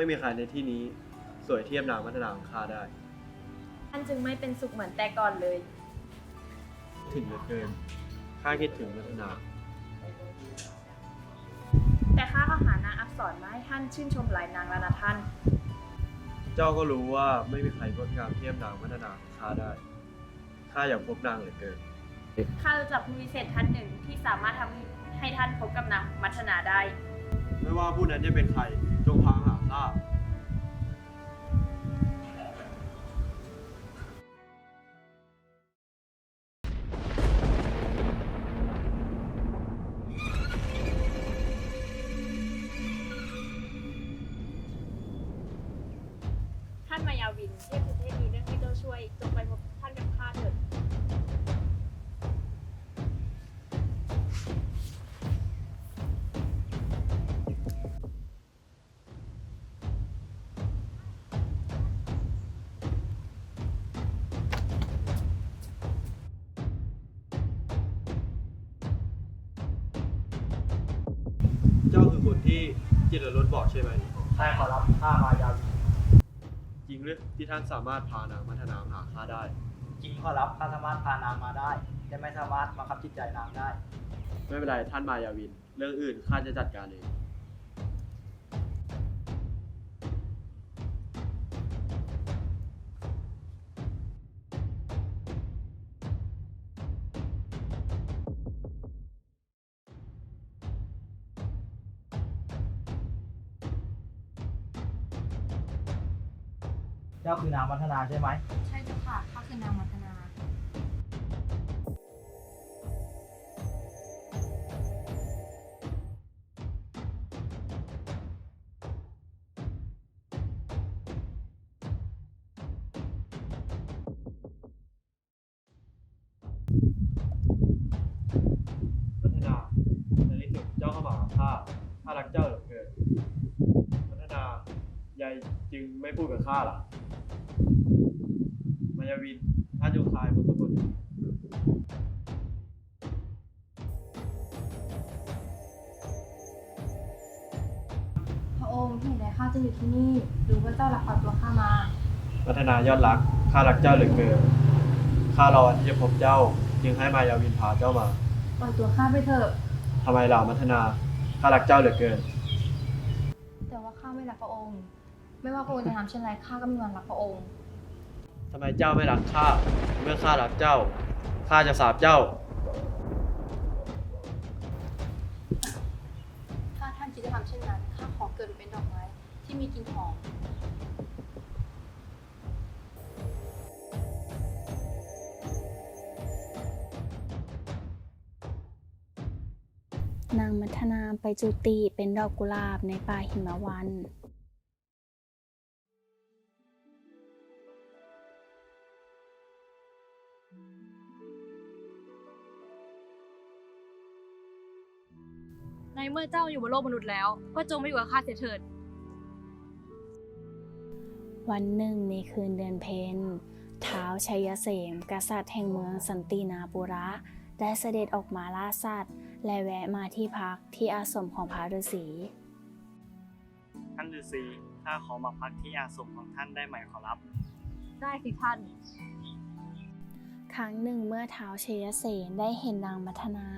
ไม่มีใครในที่นี้สวยเทียบนางมัทนาของข้าได้ ท่านจึงไม่เป็นสุขเหมือนแต่ก่อนเลย ถึงเหลือเกินข้าคิดถึงมัทนา แต่ข้าก็หานางอักษรมาให้ท่านชื่นชมหลายนางแล้วนะท่าน เจ้าก็รู้ว่าไม่มีใครงดงามเทียบนางมัทนาของข้าได้ข้าอยากพบนางเหลือเกิน ข้ารู้จักผู้วิเศษท่านหนึ่งที่สามารถทำให้ท่านพบกับนางมัทนาได้ ไม่ว่าผู้นั้นจะเป็นใครจงพามาหา ข้าท่านมายาวินเทพสุเทพมีเรื่องให้เจ้าช่วย จงไปพบท่านกับข้าเถิด เจ้าคือคนที่จิตรรถบอกใช่ไหมใช่ขอรับข้ามายาวินจริงหรือที่ท่านสามารถพานางมัทนามาหาข้าได้ จริงขอรับข้าสามารถพานางมาได้ แต่ไม่สามารถบังคับจิตใจนางได้ ไม่เป็นไรท่านมายาวิน เรื่องอื่นข้าจะจัดการเอง จ้าคือนางมัทนาใช่ไหมใช่เจ้าค่ะข้าคือนางมัทนาพัฒนาในที่สุดเจ้าเข้ามาหาข้าข้ารักเจ้าเหลือเกินพัฒนายายจึงไม่พูดกับข้าล่ะ อยู่ที่นี่รู้ว่าเจ้าลักพาตัวข้ามาพัฒนายอดรักข้ารักเจ้าเหลือเกินข้ารอที่จะพบเจ้า จึงให้มายาวินพาเจ้ามาปล่อยตัวข้าไปเถอะ ทำไมล่ะมัทนาข้ารักเจ้าเหลือเกิน แต่ว่าข้าไม่รักพระองค์ ไม่ว่าพระองค์จะทำเช่นไรข้าก็ไม่มีวันรักพระองค์ทำไมเจ้าไม่รักข้า เมื่อข้ารักเจ้าข้าจะสาบเจ้า ถ้าท่านคิดจะทำเช่นนั้นข้าขอเกิดเป็นดอกไม้ ที่มีกลิ่นหอม นางมัทนาไปจุติเป็นดอกกุหลาบในป่าหิมวันในเมื่อเจ้าอยู่บนโลกมนุษย์แล้ว ก็จงมาอยู่กับข้าเสียเถิด วันหนึ่งในคืนเดือนเพ็ญท้าวชัยเสมกษัตริย์แห่งเมืองสันตินาปุระ ได้เสด็จออกมาล่าสัตว์ และแวะมาที่พักที่อาสมของพระฤาษี ท่านฤาษีข้าขอมาพักที่อาสมของท่านได้ไหมขอรับ ได้สิท่าน ครั้งหนึ่งเมื่อท้าวชัยเสนได้เห็นนางมัทนา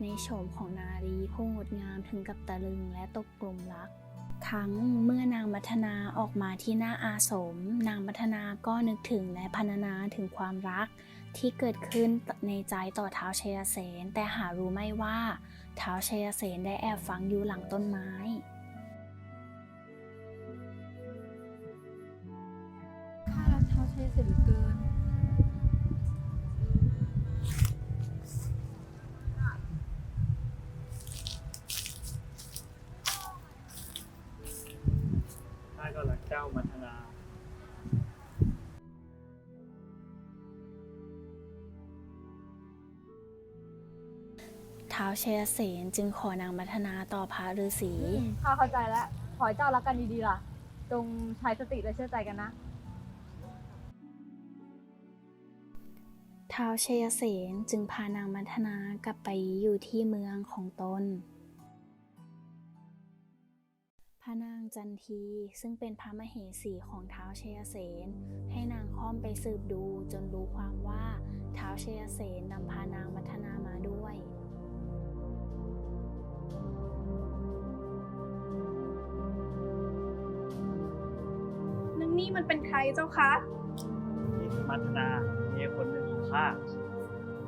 ในโฉมของนารีผู้งดงามถึงกับตะลึงและตกกลุ่มรัก ครั้งเมื่อนางมัทนาออกมาที่หน้าอาสม นางมัทนาก็นึกถึงและพรรณนาถึงความรัก ที่เกิดขึ้นในใจต่อเท้าวชัยเสนแต่หารู้ไม่ว่าเท้าวชัยเสนได้แอบฟังอยู่หลังต้นไม้ข้ารักเท้าเชยเสียเหลือเกิน ท้าวชัยเสนจึงขอนางมัทนาต่อพระฤาษี ข้าเข้าใจแล้ว ขอให้เจ้ารักกันดีๆล่ะ จงใช้สติและเชื่อใจกันนะ ท้าวชัยเสนจึงพานางมัทนากลับไปอยู่ที่เมืองของตนพพระนางจันทีซึ่งเป็นพระมเหสีของท้าวชยเสนให้นางค่อมไปสืบดูจนรู้ความว่าท้าวชยเสนนำพานางมัทนามาด้วย นางนี่มันเป็นใครเจ้าคะนี่คือมัทนาเมียคนหนึ่งของข้า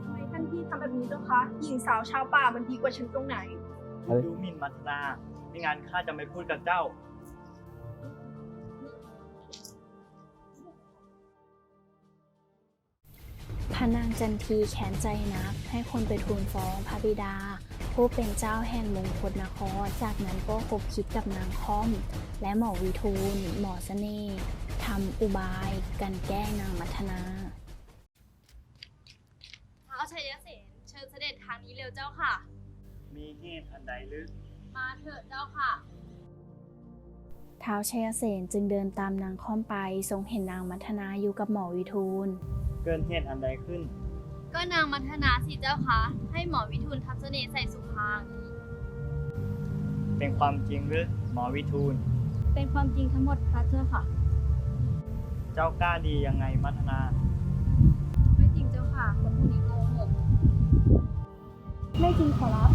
ทำไมท่านพี่ทำแบบนี้เจ้าคะ หญิงสาวชาวป่ามันดีกว่าฉันตรงไหนดูหมิ่นมัทนาไม่งั้นข้าจะไม่พูดกับเจ้า พระนางจันทีแค้นใจนักให้คนไปทูลฟ้องพระบิดา ผู้เป็นเจ้าแห่งมงคลนคร จากนั้นก็คบคิดกับนางค่อม และหมอวิทูล หมอเสน่ห์ทำอุบาย กันแกล้งนางมัทนาท้าวชัยเสนเชิญเสด็จทางนี้เร็วเจ้าค่ะ มีเหตุอันใดหรือมาเถิดเจ้าค่ะท้าวชยเสนจึงเดินตามนางค่อมไปทรงเห็นนางมัทนาอยู่กับหมอวิทูล เกินเหตุอันใดขึ้น ก็นางมัทนาสิเจ้าค่ะให้หมอวิทูลทัศเสน่ห์ใส่สุพางเป็นความจริงหรือหมอวิทูล เป็นความจริงทั้งหมดพระเจ้าค่ะ เจ้ากล้าดียังไงมัทนา ไม่จริงเจ้าค่ะคนผู้นี้โกหกไม่จริงขอรับ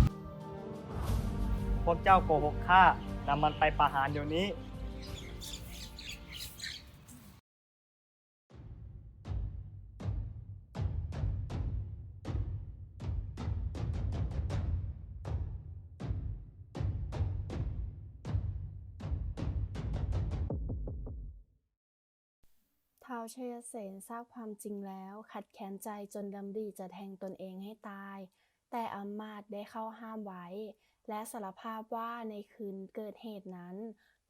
พวกเจ้าโกหกข้านำมันไปประหารเดี๋ยวนี้ ท้าวชยเสนทราบความจริงแล้ว ขัดแค้นใจจนดำริจะแทงตนเองให้ตาย แต่อำมาตย์ได้เข้าห้ามไว้ และสารภาพว่าในคืนเกิดเหตุนั้น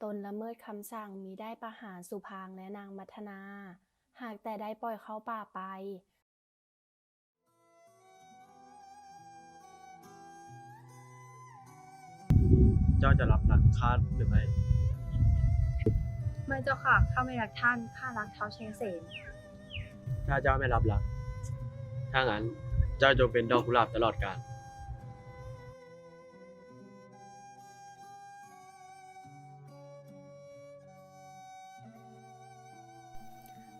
ตนละเมิดคำสั่งมีได้ประหารสุพางและนางมัทนา หากแต่ได้ปล่อยเข้าป่าไปเจ้าจะรับหลักข้าหรือไม่ ไม่เจ้าค่ะข้าไม่รักท่านข้ารักเท้าวเชยเสนถ้าเจ้าไม่รับหลัก ถ้างั้นเจ้าจงเป็นดอกกุหลาบตลอดกาล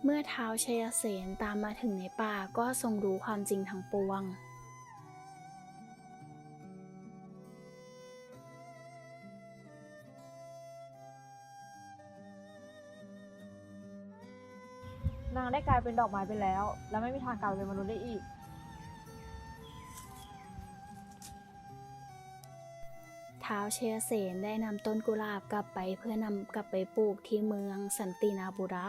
เมื่อเท้าวชยเสนตามมาถึงในป่าก็ทรงรู้ความจริงทั้งปวง นางได้กลายเป็นดอกไม้ไปแล้ว และไม่มีทางกลับเป็นมนุษย์ได้อีก ท้าวเชยเสนได้นำต้นกุหลาบกลับไปเพื่อนำกลับไปปลูกที่เมืองสันตินาบุระ